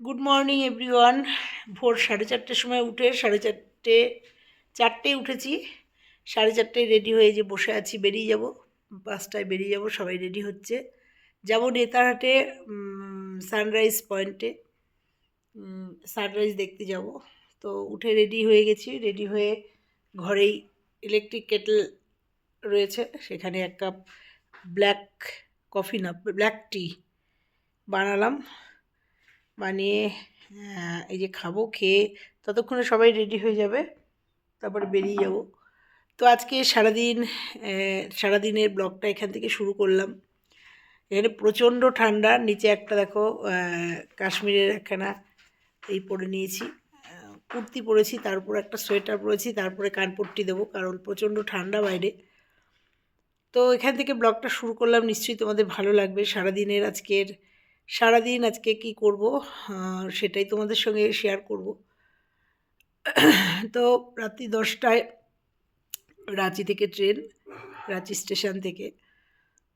Good morning everyone ভোর সাড়ে চারটের সময় উঠে সাড়ে চারটে চারটে উঠেছি। সাড়ে চারটেয় রেডি হয়ে যে বসে আছি, বেরিয়ে যাব। পাঁচটায় বেরিয়ে যাব, সবাই রেডি হচ্ছে। যাব নেতারহাটে সানরাইজ পয়েন্টে সানরাইজ দেখতে যাব। তো উঠে রেডি হয়ে গেছি। রেডি হয়ে ঘরেই ইলেকট্রিক কেটল রয়েছে। সেখানে এক কাপ ব্ল্যাক কফি না ব্ল্যাক টি বানালাম। বানিয়ে এই যে খাব, খেয়ে ততক্ষণে সবাই রেডি হয়ে যাবে, তারপরে বেরিয়ে যাব। তো আজকে সারাদিন সারাদিনের ব্লগটা এখান থেকে শুরু করলাম। এখানে প্রচণ্ড ঠান্ডা, নিচে একটা দেখো কাশ্মীরের একখানা এই পরে নিয়েছি। কুর্তি পরেছি, তার উপর একটা সোয়েটার পরেছি তারপরে কানপট্টি দেবো, কারণ প্রচণ্ড ঠান্ডা বাইরে। তো এখান থেকে ব্লগটা শুরু করলাম, নিশ্চয়ই তোমাদের ভালো লাগবে। সারাদিনের আজকের সারাদিন আজকে কি করব? সেটাই তোমাদের সঙ্গে শেয়ার করব। তো রাত্রি দশটায় রাঁচি থেকে ট্রেন রাঁচি স্টেশন থেকে।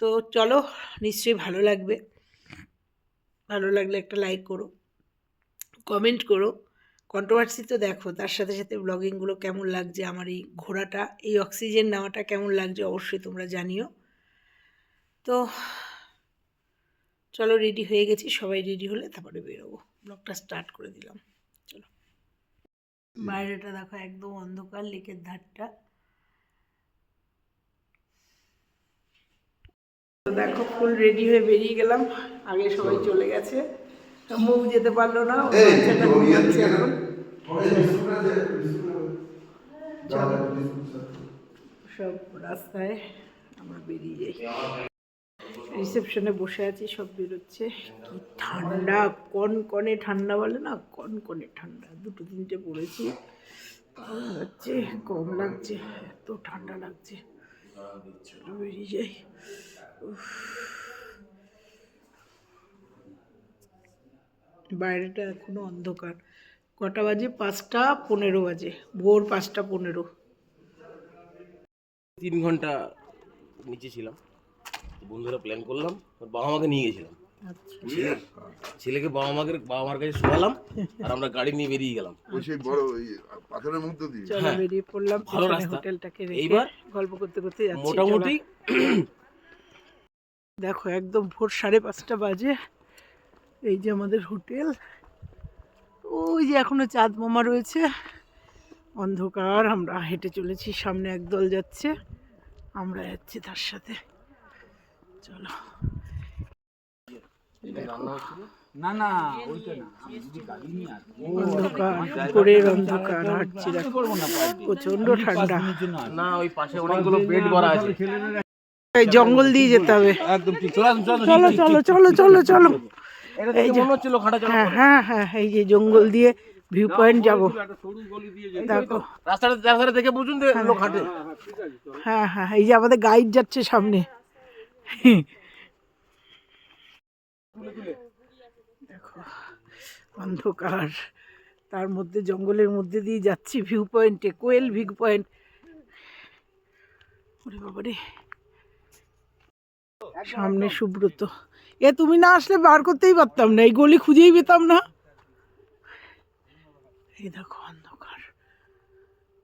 তো চলো, নিশ্চয়ই ভালো লাগবে। ভালো লাগলে একটা লাইক করো কমেন্ট করো। কন্ট্রোভার্সি তো দেখো, তার সাথে সাথে ব্লগিংগুলো কেমন লাগছে, আমার এই ঘোরাটা এই অক্সিজেন নেওয়াটা কেমন লাগছে অবশ্যই তোমরা জানিও। তো চলো রেডি হয়ে গেছি সবাই রেডি হলে তারপরে বেরোবো। ব্লগটা স্টার্ট করে দিলাম। চলো। বাইরেটা দেখো একদম অন্ধকার লেকের ধারটা। দেখো ফুল রেডি হয়ে বেরিয়ে গেলাম। আগে সবাই চলে। গেছে। তো মৌ যেতে পারল না সব রাস্তায় আমরা বেরিয়ে যাই। রিসেপশনে বসে আছি, সব বেরোচ্ছে। কি ঠান্ডা কনকনে ঠান্ডা বলে না? কনকনে ঠান্ডা, দুটো তিনটে পড়েছি। লাগছে কম লাগছে, এত ঠান্ডা লাগছে। বেরিয়ে যাই। বাইরেটা এখনও অন্ধকার। কটা বাজে? পাঁচটা পনেরো বাজে। ভোর পাঁচটা পনেরো। তিন ঘণ্টা নিচে ছিলাম। বন্ধুরা প্ল্যান করলাম ওর বাবা মাকে নিয়ে গেছিলাম। আচ্ছা। ছেলেকে বাবা মাকে বাবা মার কাছে শোয়ালাম আর আমরা গাড়ি নিয়ে বেরিয়ে গেলাম। ওই সেই বড় পাথরের মধ্য দিয়ে চলো হ্যাঁ। বেরিয়ে পড়লাম ভালো রাস্তা। হোটেলটাকে এইবার গল্প করতে করতে যাচ্ছি মোটামুটি দেখো একদম ভোর সাড়ে পাঁচটা বাজে। এই যে আমাদের হোটেল। ওই যে এখনও চাঁদ মামা রয়েছে। অন্ধকার আমরা হেঁটে চলেছি সামনে একদল যাচ্ছে। আমরা যাচ্ছি তার সাথে। চলো। না না ওইটা না অন্ধকার অন্ধকার হাঁটছি প্রচণ্ড ঠান্ডা। না ওই পাশে অনেকগুলো বেড করা আছে। এই জঙ্গল দিয়ে যেতে হবে। একদম চলো চলো চলো চলো চলো মনে হ্যাঁ হ্যাঁ হ্যাঁ এই যে জঙ্গল দিয়ে ভিউ পয়েন্ট যাব। দেখো। রাস্তাটা দেখে বুঝুন যে লোক হাঁটে। হ্যাঁ হ্যাঁ এই যে আমাদের গাইড যাচ্ছে সামনে। দেখো, অন্ধকার। তার মধ্যে, জঙ্গলের মধ্যে দিয়ে যাচ্ছি ভিউ পয়েন্টে কোয়েল ভিউ পয়েন্ট ওরে বাবারে। সামনে সুব্রত। এ, তুমি না আসলে বার করতেই পারতাম না, এই গলি খুঁজেই পেতাম না। এই দেখো, অন্ধকার।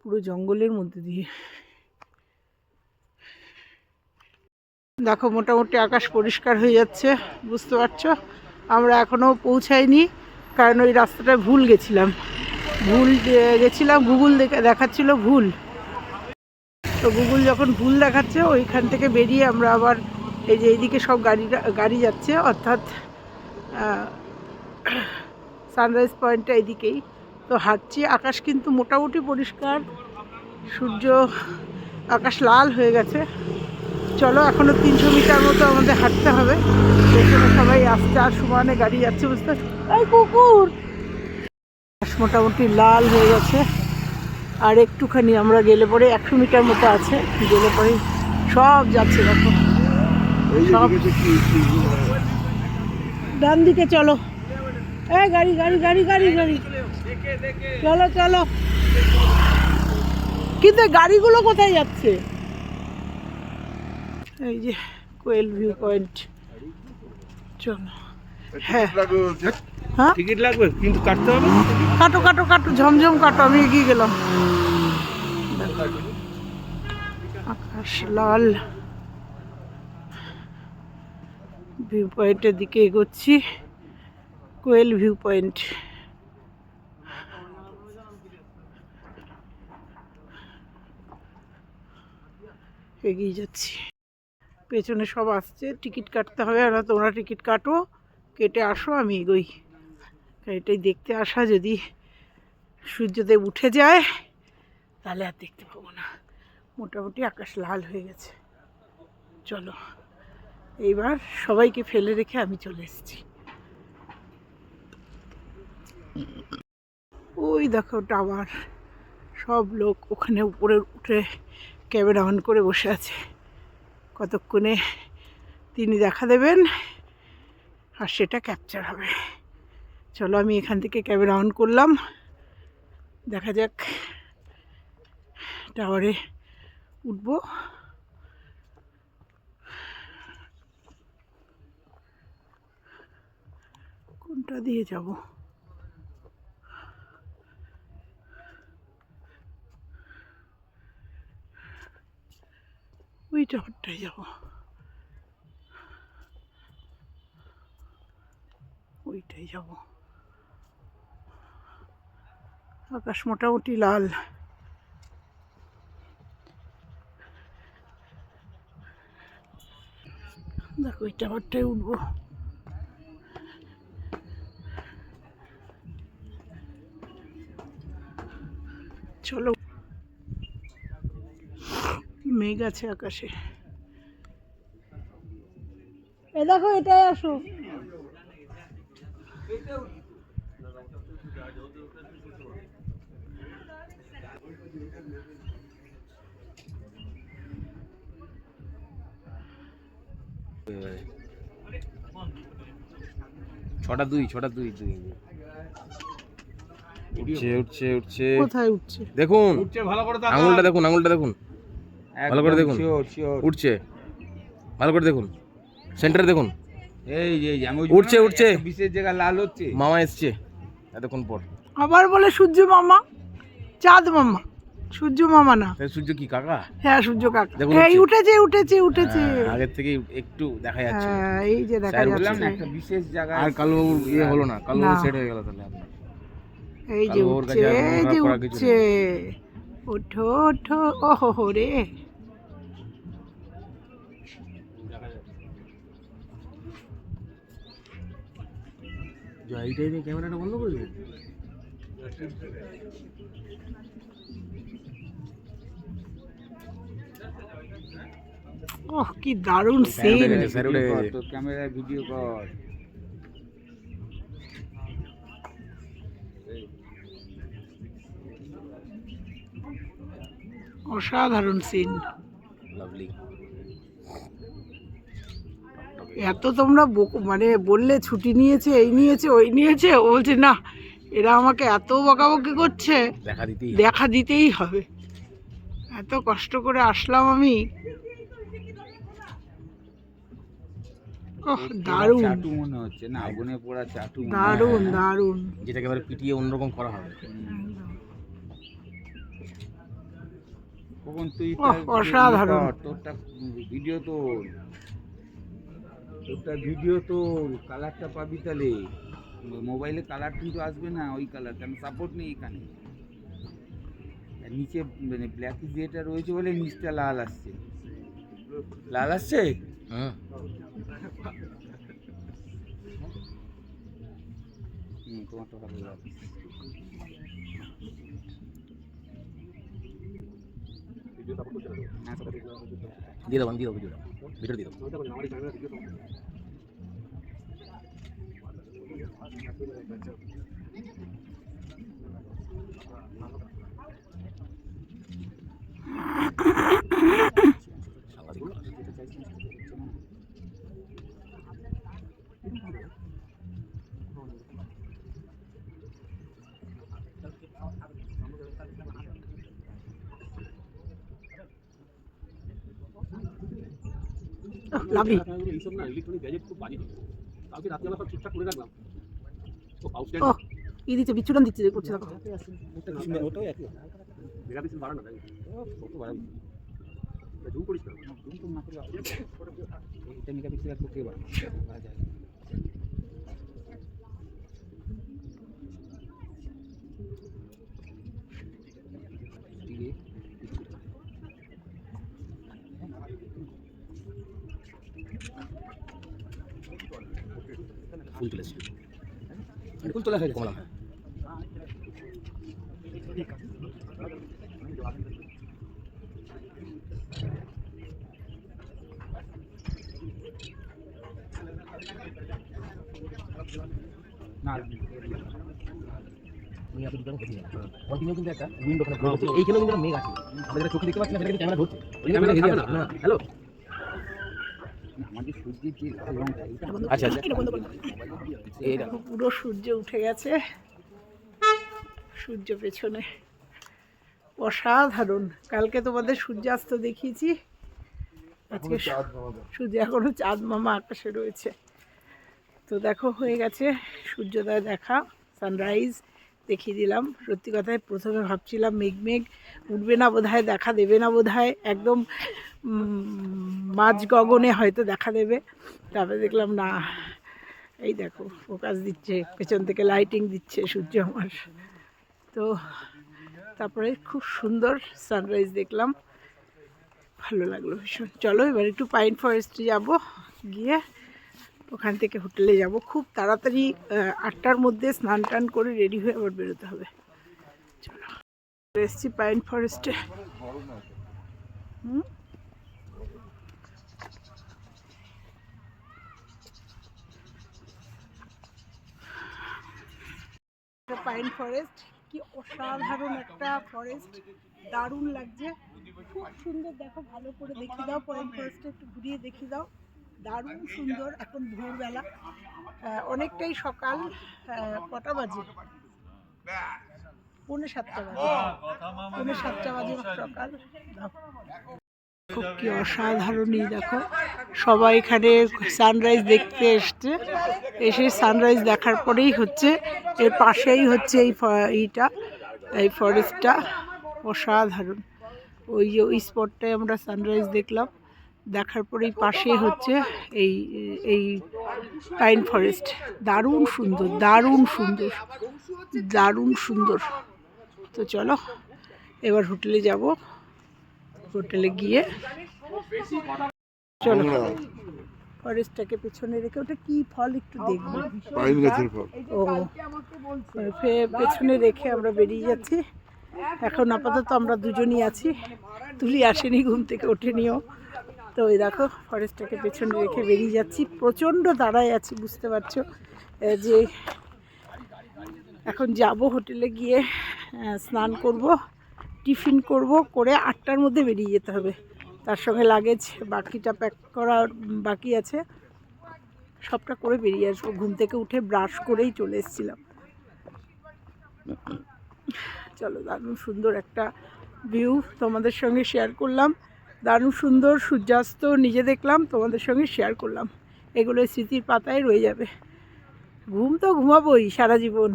পুরো জঙ্গলের মধ্যে দিয়ে। দেখো, মোটামুটি আকাশ পরিষ্কার হয়ে যাচ্ছে, বুঝতে পারছ? আমরা এখনও পৌঁছাইনি, কারণ ওই রাস্তাটায় ভুল গেছিলাম। ভুল গেছিলাম, গুগল দেখে দেখাচ্ছিল ভুল। তো গুগল যখন ভুল দেখাচ্ছে, ওইখান থেকে বেরিয়ে আমরা আবার এই যে এইদিকে সব গাড়িটা গাড়ি যাচ্ছে, অর্থাৎ সানরাইজ পয়েন্টটা এদিকেই তো হাঁটছি, আকাশ কিন্তু মোটামুটি পরিষ্কার। সূর্য, আকাশ লাল হয়ে গেছে। চলো এখনও তিনশো মিটার মতো আমাদের হাঁটতে হবে। পেছনে সবাই আসছে আর সমানে গাড়ি যাচ্ছে বুঝতে? এই কুকুর! মোটামুটি লাল হয়ে গেছে। আর একটুখানি আমরা গেলে পরে একশো মিটার মতো আছে। গেলে পরে সব যাচ্ছে দেখো। সব ডান দিকে চলো। এই গাড়ি গাড়ি গাড়ি গাড়ি গাড়ি। চলো চলো। কিন্তু গাড়িগুলো কোথায় যাচ্ছে? এই যে কোয়েল ভিউ পয়েন্ট। চলো। হ্যাঁ। টিকিট লাগবে হ্যাঁ? টিকিট লাগবে কিন্তু কাটতে হবে কাটো কাটো কাটো ঝমঝম কাটো আমি এগিয়ে গেলাম। আকাশ লাল। ভিউ পয়েন্টের দিকে এগোচ্ছি। Koel view point. এগিয়ে যাচ্ছি। পেছনে সব আসছে, টিকিট কাটতে হবে, আর তোমরা টিকিট কাটো, কেটে আসো, আমি এগোই। এটাই দেখতে আসা, যদি সূর্যদেব উঠে যায়, তাহলে আর দেখতে পাবো না। মোটামুটি আকাশ লাল হয়ে গেছে। চলো, এইবার সবাইকে ফেলে রেখে আমি চলে এসেছি। ওই দেখো টাওয়ার। সব লোক ওখানে উপরে উঠে ক্যামেরা অন করে বসে আছে। কতক্ষণে তিনি দেখা দেবেন আর সেটা ক্যাপচার হবে। চলো আমি এখান থেকে ক্যামেরা অন করলাম। দেখা যাক টাওয়ারে উঠব। কোনটা দিয়ে যাব? ওই টাওয়ারটায় যাব। ওইটাই যাব। আকাশ মোটামুটি লাল। দেখো ওই টাওয়ারটায় উঠবো। চলো। মেঘ আছে আকাশে। এ দেখো এটাই আসো ছটা দুই ছটা দুই দুই। উঠছে উঠছে উঠছে। কোথায় উঠছে? দেখুন। ভালো আঙুলটা দেখুন আঙুলটা দেখুন। ভালো করে দেখুন। উঠছে। ভালো করে দেখুন। সেন্টারে দেখুন। এই যে এই আমি উঠছে, উঠছে। বিশেষ জায়গা লাল হচ্ছে। মামা এসছে। এতক্ষণ পর। আবার বলে সূর্য মামা চাঁদ মামা। সূর্য মামা না। তাই সূর্য কি কাকা? হ্যাঁ সূর্য কাকা। এই উঠেছে। উঠেছে উঠেছে হ্যাঁ, আগের থেকে একটু দেখা যাচ্ছে। হ্যাঁ এই যে দেখা যাচ্ছে। একটা বিশেষ জায়গা আর কালো ইয়ে হলো না। কালো। সেট হয়ে গেল তাহলে। আপনার এই যে উঠছে এই যে উঠছে। ওঠো ওঠো। ওহো হো রে এই টাইমে ক্যামেরাটা বন্ধ করে দিবেন ওহ কি দারুণ সিন। তোর ক্যামেরায় ভিডিও কর অসাধারণ সিন লাভলি এত তোমরা মানে বললে ছুটি নিয়েছে এই নিয়েছে ওই নিয়েছে ও বলছে না এরা আমাকে এত বকাবকি করছে দেখা দিতেই দেখা দিতেই হবে। এত কষ্ট করে আসলাম আমি। দারুণ। চাটু মনে হচ্ছে না আগুনে পোড়া চাটু দারুণ দারুণ। যেটাকে এবারে পিটিয়ে অন্যরকম করা হবে। কখন তুই অসাধারণ। তোরটা ভিডিও তোর তোরটা ভিডিও তোর কালারটা পাবি তাহলে। মোবাইলে কালার কিন্তু আসবে না ওই কালার কারণ সাপোর্ট নেই এখানে। আর নিচে মানে ব্ল্যাক যেটা রয়েছে বলে নিচটা লাল আসছে। লাল আসছে? হুম হুম তোমারটা ভালো লাগছে। হ্যাঁ, সব ঠিক আছে। দিয়ে দেবো দিয়ে দেবো ভিডিওটা ভিডিও দিয়ে দেবো সাংঘাতিক লাভি এইসব না ইলেকট্রনিক গ্যাজেট খুব বাজে। কালকে রাতে আমরা সব ঠিকঠাক করে রাখলাম। তো পাউস ও ই দিচ্ছে বিচ্ছুরণ দিচ্ছে যে করছে দেখো। ওটাও একই। মেগাপিক্সেল বাড়ানো তাই কত বাড়াবি জুম করিস না। জুম তো না করলে। এটা মেগাপিক্সেল একটু কে বাড়ানো বাড়া যায় ফুল এসেছে ফুল তোলা হয়ে দুটো দেখি কন্টিনিউ কিন্তু একটা উইন্ডো ওখানে ঘুরে এইখানে কিন্তু মেঘ আছে। আমাদের চোখে দেখতে পাচ্ছি না ক্যামেরা ধরছে। ওই ক্যামেরা ঘেরে আছে। না। হ্যালো আমাদের সূর্যের যে লাল রংটা এটা আচ্ছা আচ্ছা পুরো সূর্য উঠে গেছে। সূর্য পেছনে। অসাধারণ। কালকে তোমাদের সূর্যাস্ত দেখিয়েছি। আজকে সূর্য এখনও চাঁদ মামা আকাশে রয়েছে। তো দেখো হয়ে গেছে সূর্যোদয় দেখা সানরাইজ দেখিয়ে দিলাম। সত্যি কথায় প্রথমে ভাবছিলাম মেঘ মেঘ, উঠবে না বোধহয়, দেখা দেবে না বোধহয়, একদম মাঝ গগনে হয়তো দেখা দেবে। তারপরে দেখলাম, না, এই দেখো, ফোকাস দিচ্ছে, পেছন থেকে লাইটিং দিচ্ছে সূর্য আমার। তো, তারপরে খুব সুন্দর সানরাইজ দেখলাম। ভালো লাগল ভীষণ। চলো, এবার একটু পাইন ফরেস্টে যাব, গিয়ে ওখান থেকে হোটেলে যাব। খুব তাড়াতাড়ি আটটার মধ্যে স্নান টান করে রেডি হয়ে আবার বেরোতে হবে। চলো এসছি পাইন ফরেস্টে। হুম? Pine forest. কি অসাধারণ একটা ফরেস্ট। দারুণ লাগছে। খুব সুন্দর, দেখো, ভালো করে দেখিয়ে দাও। পাইন ফরেস্টটা একটু ঘুরিয়ে দেখিয়ে দাও। দারুণ সুন্দর এখন ভোরবেলা অনেকটাই সকাল কটা বাজে? পৌনে সাতটা বাজে। পৌনে সাতটা বাজে সকাল। কি অসাধারণ এই দেখো। সবাই এখানে সানরাইজ দেখতে এসছে। এসে সানরাইজ দেখার পরেই হচ্ছে এর পাশেই হচ্ছে এই ফ- এইটা এই ফরেস্টটা অসাধারণ। ওই যে ওই স্পটটায় আমরা সানরাইজ দেখলাম। দেখার পরেই পাশেই হচ্ছে এই এই পাইন ফরেস্ট দারুণ সুন্দর দারুণ সুন্দর দারুণ সুন্দর। তো চলো এবার হোটেলে যাব। হোটেলে গিয়ে চলো। ফরেস্টটাকে পেছনে রেখে ওটা কি ফল একটু দেখব? পাইন গাছের ফল। ও ফে- পেছনে রেখে আমরা বেরিয়ে যাচ্ছি। এখন আপাতত আমরা দুজনই আছি। তুলি আসেনি ঘুম থেকে ওঠেনিও তো ওই দেখো ফরেস্টটাকে পেছনে রেখে বেরিয়ে যাচ্ছি। প্রচণ্ড দাঁড়ায় আছি, বুঝতে পারছ? যে এখন যাব হোটেলে গিয়ে স্নান করব, টিফিন করব, করে আটটার মধ্যে বেরিয়ে যেতে হবে। তার সঙ্গে লাগেজ, বাকিটা প্যাক করা বাকি আছে। সবটা করে বেরিয়ে আসব। ঘুম থেকে উঠে ব্রাশ করেই চলে এসেছিলাম। চলো দারুণ সুন্দর একটা ভিউ তোমাদের সঙ্গে শেয়ার করলাম। দারুণ সুন্দর সূর্যাস্ত নিজে দেখলাম তোমাদের সঙ্গে শেয়ার করলাম। এগুলো স্মৃতির পাতায় রয়ে যাবে। ঘুম তো ঘুমাবোই সারা জীবন।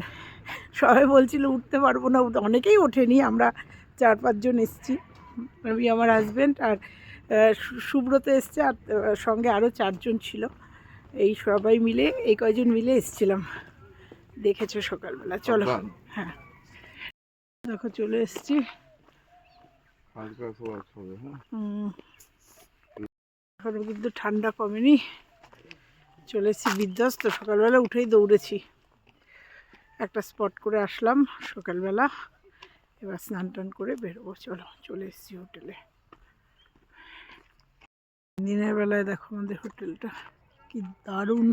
সবাই বলছিল উঠতে পারব না। অনেকেই ওঠেনি আমরা চার পাঁচজন এসছি। আমি আমার হাজব্যান্ড আর সুব্রত এসছে আর সঙ্গে আরও চারজন ছিল। এই সবাই মিলে এই কয়জন মিলে এসছিলাম। দেখেছ সকালবেলা। চলো হ্যাঁ। দেখো চলে এসছি। হালকা হবে হ্যাঁ? কিন্তু ঠান্ডা কমেনি। চলে এসেছি বিধ্বস্ত। সকালবেলা উঠেই দৌড়েছি। একটা স্পট করে আসলাম সকালবেলা। এবার স্নান টান করে বেরোবো। চলো, চলে এসেছি হোটেলে। দিনের বেলায় দেখো আমাদের হোটেলটা। কি দারুণ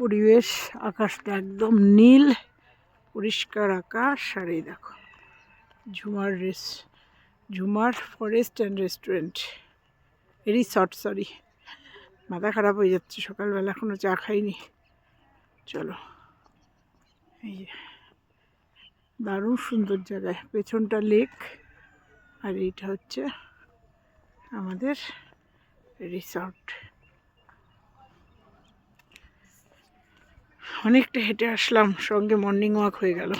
পরিবেশ। আকাশটা একদম নীল, পরিষ্কার আকাশ। আর এই দেখো, Jhumar race Jhumar forest and restaurant. Resort sorry মাথা খারাপ হয়ে যাচ্ছে, সকালবেলা এখনও চা খাইনি। চলো। এই যে। দারুণ সুন্দর জায়গায়। পেছনটা লেক আর এইটা হচ্ছে আমাদের রিসর্ট অনেকটা হেঁটে আসলাম, সঙ্গে মর্নিং ওয়াক হয়ে গেল।